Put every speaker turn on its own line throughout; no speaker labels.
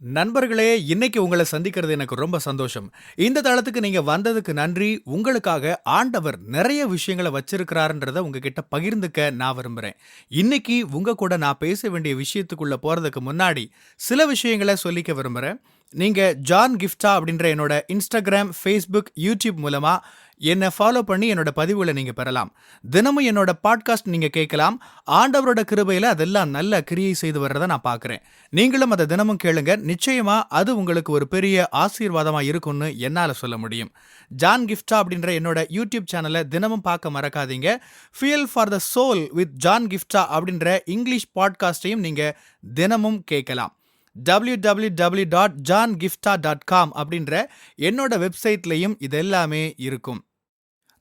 நண்பர்களே இன்னைக்கு உங்களை சந்திக்கிறது எனக்கு ரொம்ப சந்தோஷம். இந்த தளத்துக்கு நீங்க வந்ததுக்கு நன்றி. உங்களுக்காக ஆண்டவர் நிறைய விஷயங்களை வச்சிருக்கிறாருன்றத உங்ககிட்ட பகிர்ந்துக்க நான் விரும்புறேன். இன்னைக்கு உங்க கூட நான் பேச வேண்டிய விஷயத்துக்குள்ள போறதுக்கு முன்னாடி சில விஷயங்களை சொல்லிக்க விரும்புறேன். நீங்க ஜான் கிஃப்டா அப்படின்ற என்னோட இன்ஸ்டாகிராம் ஃபேஸ்புக் யூடியூப் மூலமா என்னை ஃபாலோ பண்ணி என்னோட பதிவுகளை நீங்க பெறலாம். தினமும் என்னோட பாட்காஸ்ட் நீங்க கேட்கலாம். ஆண்டவரோட கிருபையில அதெல்லாம் நல்ல கிரியை செய்து வர்றதை நான் பார்க்கறேன். நீங்களும் அதை தினமும் கேளுங்க. நிச்சயமா அது உங்களுக்கு ஒரு பெரிய ஆசீர்வாதமா இருக்கும்னு என்னால் சொல்ல முடியும். ஜான் கிஃப்டா அப்படின்ற என்னோட யூடியூப் சேனலை தினமும் பார்க்க மறக்காதீங்க. Fuel for the soul with John Gifta அப்படின்ற இங்கிலீஷ் பாட்காஸ்டையும் நீங்க தினமும் கேட்கலாம். W W W dot John Gifta dot com அப்படின்ற என்னோட வெப்சைட்லேயும் இது எல்லாமே இருக்கும்.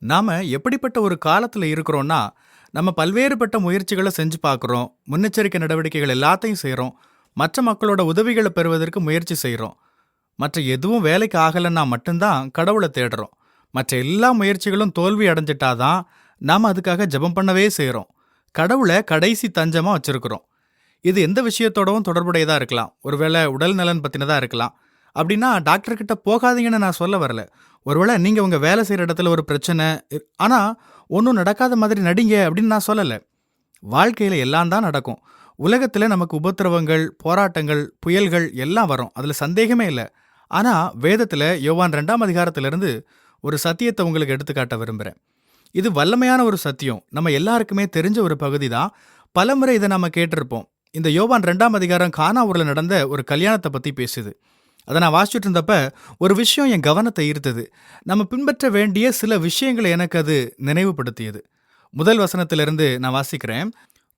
நாம எப்படிப்பட்ட ஒரு காலத்துல இருக்கிறோன்னா நம்ம பல்வேறுபட்ட முயற்சிகளை செஞ்சு பார்க்குறோம் முன்னெச்சரிக்கை நடவடிக்கைகள் எல்லாத்தையும் செய்கிறோம் மற்ற மக்களோட உதவிகளை பெறுவதற்கு முயற்சி செய்கிறோம். மற்ற எதுவும் வேலைக்கு ஆகலைன்னா மட்டும்தான் கடவுளை தேடுறோம். மற்ற எல்லா முயற்சிகளும் தோல்வி அடைஞ்சிட்டாதான் நாம் அதுக்காக ஜெபம் பண்ணவே செய்கிறோம். கடவுளை கடைசி தஞ்சமாக வச்சிருக்கிறோம். இது எந்த விஷயத்தோடவும் தொடர்புடையதாக இருக்கலாம். ஒருவேளை உடல் நலன் பற்றினதாக இருக்கலாம். அப்படின்னா டாக்டர் கிட்ட போகாதீங்கன்னு நான் சொல்ல வரல. ஒருவேளை நீங்கள் உங்கள் வேலை செய்கிற இடத்துல ஒரு பிரச்சனை ஆனால் ஒன்றும் நடக்காத மாதிரி நடிங்க அப்படின்னு நான் சொல்லலை. வாழ்க்கையில் எல்லாம் தான் நடக்கும். உலகத்தில் நமக்கு உபத்திரவங்கள் போராட்டங்கள் புயல்கள் எல்லாம் வரும். அதில் சந்தேகமே இல்லை. ஆனால் வேதத்தில் யோவான் ரெண்டாம் அதிகாரத்திலிருந்து ஒரு சத்தியத்தை உங்களுக்கு எடுத்துக்காட்ட விரும்புகிறேன் இது வல்லமையான ஒரு சத்தியம். நம்ம எல்லாருக்குமே தெரிஞ்ச ஒரு பகுதி தான் பலமுறை இதை நம்ம கேட்டிருப்போம். இந்த யோவான் ரெண்டாம் அதிகாரம் கானாவூரில் நடந்த ஒரு கல்யாணத்தை பற்றி பேசுது. அதை நான் வாசிச்சுட்டு இருந்தப்ப ஒரு விஷயம் என் கவனத்தை ஈர்த்தது. நம்ம பின்பற்ற வேண்டிய சில விஷயங்களை எனக்கு அது நினைவுபடுத்தியது. முதல் வசனத்திலிருந்து நான் வாசிக்கிறேன்.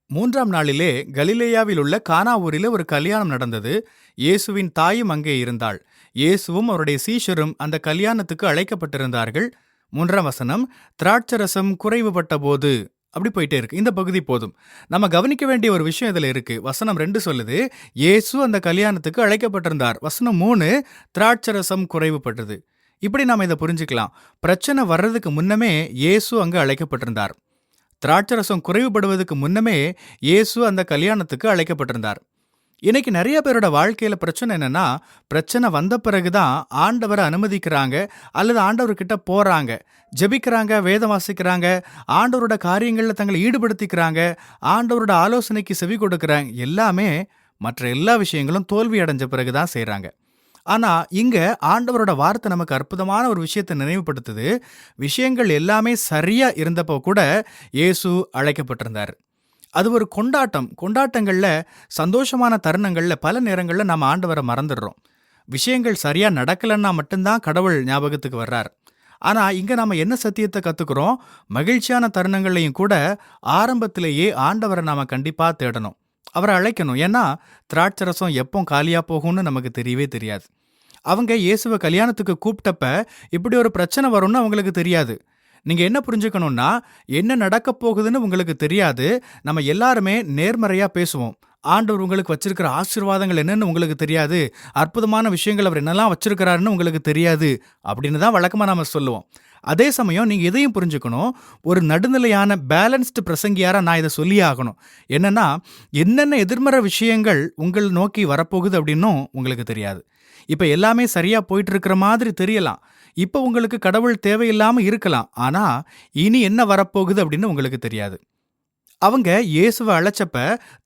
மூன்றாம் நாளிலே கலிலேயாவில் உள்ள கானாவூரில் ஒரு கல்யாணம் நடந்தது. இயேசுவின் தாயும் அங்கே இருந்தாள். இயேசுவும் அவருடைய சீஷரும் அந்த கல்யாணத்துக்கு அழைக்கப்பட்டிருந்தார்கள். மூன்றாம் வசனம் திராட்சரசம் குறைவுபட்ட போது அப்படி போயிட்டே இருக்கு. இந்த பகுதி போதும். நம்ம கவனிக்க வேண்டிய ஒரு விஷயம் இதில் இருக்கு. வசனம் ரெண்டு சொல்லுது இயேசு அந்த கல்யாணத்துக்கு அழைக்கப்பட்டிருந்தார். வசனம் மூணு திராட்சரசம் குறைவுபட்டது. இப்படி நாம் இதை புரிஞ்சுக்கலாம். பிரச்சனை வர்றதுக்கு முன்னமே இயேசு அங்கு அழைக்கப்பட்டிருந்தார். திராட்சரசம் குறைவுபடுவதற்கு முன்னமே இயேசு அந்த கல்யாணத்துக்கு அழைக்கப்பட்டிருந்தார். இன்னைக்கு நிறைய பேரோட வாழ்க்கையில பிரச்சனை என்னன்னா பிரச்சனை வந்த பிறகுதான் ஆண்டவரை அனுமதிக்கிறாங்க அல்லது ஆண்டவர்கிட்ட போறாங்க ஜெபிக்கிறாங்க வேதம் வாசிக்கிறாங்க ஆண்டவரோட காரியங்களில் தங்களை ஈடுபடுத்திக்கிறாங்க ஆண்டவரோட ஆலோசனைக்கு செவி கொடுக்குறாங்க எல்லாமே மற்ற எல்லா விஷயங்களும் தோல்வி அடைஞ்ச பிறகுதான் செய்கிறாங்க ஆனா இங்க ஆண்டவரோட வார்த்தை நமக்கு அற்புதமான ஒரு விஷயத்தை நினைவுபடுத்துது. விஷயங்கள் எல்லாமே சரியா இருந்தப்போ கூட இயேசு அழைக்கப்பட்டிருந்தார். அது ஒரு கொண்டாட்டம். கொண்டாட்டங்களில் சந்தோஷமான தருணங்களில் பல நேரங்களில் நம்ம ஆண்டவரை மறந்துடுறோம். விஷயங்கள் சரியாக நடக்கலன்னா மட்டும்தான் கடவுள் ஞாபகத்துக்கு வர்றார். ஆனால் இங்கே நாம் என்ன சத்தியத்தை கற்றுக்குறோம் மகிழ்ச்சியான தருணங்கள்லையும் கூட ஆரம்பத்திலேயே ஆண்டவரை நாம் கண்டிப்பாக தேடணும். அவரை அழைக்கணும். ஏன்னா திராட்சரசம் எப்போ காலியாக போகும்னு நமக்கு தெரியவே தெரியாது. அவங்க இயேசுவை கல்யாணத்துக்கு கூப்பிட்டப்ப இப்படி ஒரு பிரச்சனை வரும்னு அவங்களுக்கு தெரியாது. நீங்க என்ன புரிஞ்சுக்கணும்னா என்ன நடக்க போகுதுன்னு உங்களுக்கு தெரியாது. நம்ம எல்லாருமே நேர்மறையா பேசுவோம். ஆண்டவர் உங்களுக்கு வச்சிருக்கிற ஆசீர்வாதங்கள் என்னன்னு உங்களுக்கு தெரியாது. அற்புதமான விஷயங்கள் அவர் என்னெல்லாம் வச்சிருக்கிறாருன்னு உங்களுக்கு தெரியாது அப்படின்னு தான் வழக்கமா நாம சொல்லுவோம். அதே சமயம் நீங்க இதையும் புரிஞ்சுக்கணும். ஒரு நடுநிலையான பேலன்ஸ்டு பிரசங்கியாராக நான் இதை சொல்லி ஆகணும். என்னன்னா என்னென்ன எதிர்மறை விஷயங்கள் உங்கள் நோக்கி வரப்போகுது அப்படின்னும் உங்களுக்கு தெரியாது. இப்ப எல்லாமே சரியா போயிட்டு இருக்கிற மாதிரி தெரியலாம். இப்ப உங்களுக்கு கடவுள் தேவையில்லாம இருக்கலாம். ஆனா இனி என்ன வரப்போகுது அப்படின்னு உங்களுக்கு தெரியாது. அவங்க இயேசுவை அழைச்சப்ப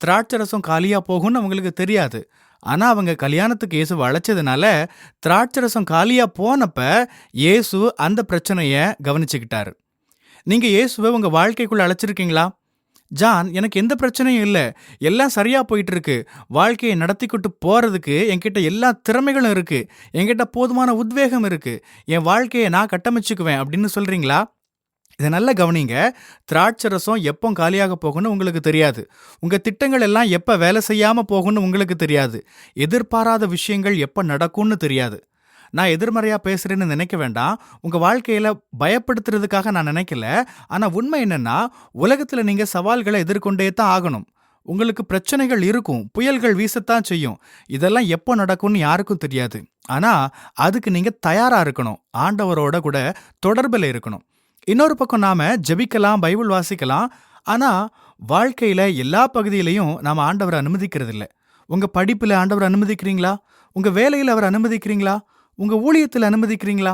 திராட்சரசம் காலியா போகும்னு அவங்களுக்கு தெரியாது. ஆனா அவங்க கல்யாணத்துக்கு இயேசுவை அழைச்சதுனால திராட்சரசம் காலியா போனப்ப இயேசு அந்த பிரச்சனைய கவனிச்சுக்கிட்டாரு. நீங்க இயேசுவை உங்க வாழ்க்கைக்குள்ள அழைச்சிருக்கீங்களா? ஜான் எனக்கு எந்த பிரச்சனையும் இல்லை. எல்லாம் சரியா போயிட்டு இருக்கு வாழ்க்கையை நடத்திக்கிட்டு போறதுக்கு என்கிட்ட எல்லா திறமைகளும் இருக்கு. என்கிட்ட போதுமான உத்வேகம் இருக்கு. என் வாழ்க்கையை நான் கட்டமைச்சுக்குவேன் அப்படின்னு சொல்றீங்களா? இதை நல்லா கவனிங்க. திராட்சரசம் எப்போ காலியாக போகும்னு உங்களுக்கு தெரியாது. உங்கள் திட்டங்கள் எல்லாம் எப்போ வேலை செய்யாமல் போகும்னு உங்களுக்கு தெரியாது. எதிர்பாராத விஷயங்கள் எப்போ நடக்கும்னு தெரியாது. நான் எதிர்மறையாக பேசுகிறேன்னு நினைக்க வேண்டாம். உங்கள் வாழ்க்கையில் பயப்படுத்துறதுக்காக நான் நினைக்கல. ஆனால் உண்மை என்னென்னா உலகத்தில் நீங்கள் சவால்களை எதிர்கொண்டே தான் ஆகணும். உங்களுக்கு பிரச்சனைகள் இருக்கும். புயல்கள் வீசத்தான் செய்யும். இதெல்லாம் எப்போ நடக்கும்னு யாருக்கும் தெரியாது. ஆனால் அதுக்கு நீங்கள் தயாராக இருக்கணும். ஆண்டவரோட கூட தொடர்பில் இருக்கணும். இன்னொரு பக்கம் நாம ஜெபிக்கலாம் பைபிள் வாசிக்கலாம். ஆனா வாழ்க்கையில எல்லா பகுதியிலையும் நாம ஆண்டவரை அனுமதிக்கிறது இல்லை உங்க படிப்புல ஆண்டவரை அனுமதிக்கிறீங்களா? உங்க வேலையில அவர் அனுமதிக்கிறீங்களா? உங்க ஊழியத்தில் அனுமதிக்கிறீங்களா?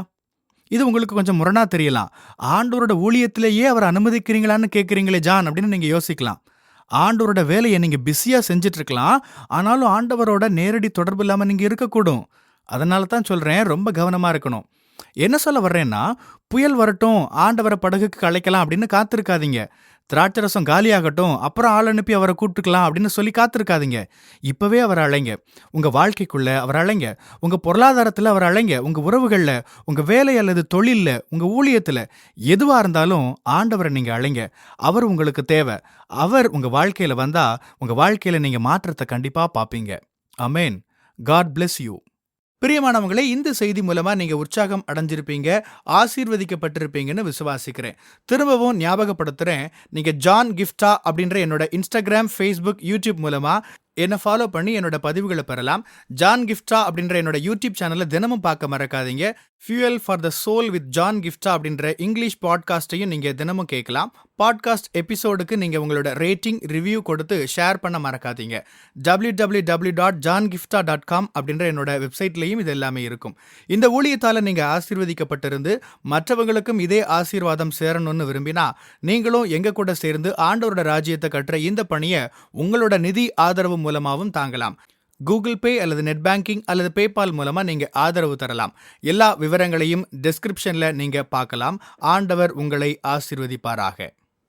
இது உங்களுக்கு கொஞ்சம் முரணா தெரியலாம். ஆண்டோரோட ஊழியத்திலேயே அவர் அனுமதிக்கிறீங்களான்னு கேட்குறீங்களே ஜான் அப்படின்னு நீங்க யோசிக்கலாம். ஆண்டவரோட வேலையை நீங்க பிஸியா செஞ்சுட்டு இருக்கலாம் ஆனாலும் ஆண்டவரோட நேரடி தொடர்பு இல்லாம நீங்க இருக்கக்கூடும். அதனால தான் சொல்றேன் ரொம்ப கவனமா இருக்கணும். என்ன சொல்ல வர்றேன்னா புயல் வரட்டும் ஆண்டவரை படகுக்கு அழைக்கலாம் அப்படின்னு காத்திருக்காதீங்க. திராட்சரசம் காலியாகட்டும் அப்புறம் ஆள் அனுப்பி அவரை கூப்பிட்டுக்கலாம் அப்படின்னு சொல்லி காத்திருக்காதீங்க. இப்பவே அவர் அழைங்க. உங்க வாழ்க்கைக்குள்ள அவர் அழைங்க. உங்க பொருளாதாரத்துல அவர் அழைங்க. உங்க உறவுகள்ல உங்க வேலை அல்லது தொழில்ல உங்க ஊழியத்துல எதுவா இருந்தாலும் ஆண்டவரை நீங்க அழைங்க. அவர் உங்களுக்கு தேவை. அவர் உங்க வாழ்க்கையில வந்தா உங்க வாழ்க்கையில நீங்க மாற்றத்தை கண்டிப்பா பாப்பீங்க அமேன் காட் பிளெஸ் யூ பிரியமானவங்களே இந்த செய்தி மூலமா நீங்க உற்சாகம் அடைஞ்சிருப்பீங்க ஆசீர்வதிக்கப்பட்டிருப்பீங்கன்னு விசுவாசிக்கிறேன். திரும்பவும் ஞாபகப்படுத்துறேன் நீங்க ஜான் கிஃப்டா அப்படின்ற என்னோட இன்ஸ்டாகிராம் ஃபேஸ்புக் யூடியூப் மூலமா என்னை ஃபாலோ பண்ணி என்னோட பதிவுகளை பெறலாம். ஜான் கிஃப்டா அப்படின்ற என்னோட யூடியூப் சேனலை தினமும் பார்க்க மறக்காதீங்க. Fuel for the soul with John Gifta அப்படின்ற இங்கிலீஷ் பாட்காஸ்ட்டையும் நீங்கள் தினமும் கேட்கலாம். பாட்காஸ்ட் எபிசோடுக்கு நீங்கள் உங்களோட ரேட்டிங் ரிவ்யூ கொடுத்து ஷேர் பண்ண மறக்காதீங்க. W W W dot John Gifta dot com அப்படின்ற என்னோட வெப்சைட்லையும் இது எல்லாமே இருக்கும். இந்த ஊழியத்தால் நீங்கள் ஆசீர்வதிக்கப்பட்டிருந்து மற்றவங்களுக்கும் இதே ஆசீர்வாதம் சேரணும்னு விரும்பினா நீங்களும் எங்க கூட சேர்ந்து ஆண்டோரோட ராஜ்யத்தை கட்டுற இந்த பணியை உங்களோட நிதி ஆதரவு மூலமாகவும் தாங்கலாம். கூகுள் பே அல்லது நெட் பேங்கிங் அல்லது பேபால் மூலமா நீங்க ஆதரவு தரலாம். எல்லா விவரங்களையும் டிஸ்கிரிப்ஷனில் நீங்க பார்க்கலாம். ஆண்டவர் உங்களை ஆசீர்வதிப்பாராக.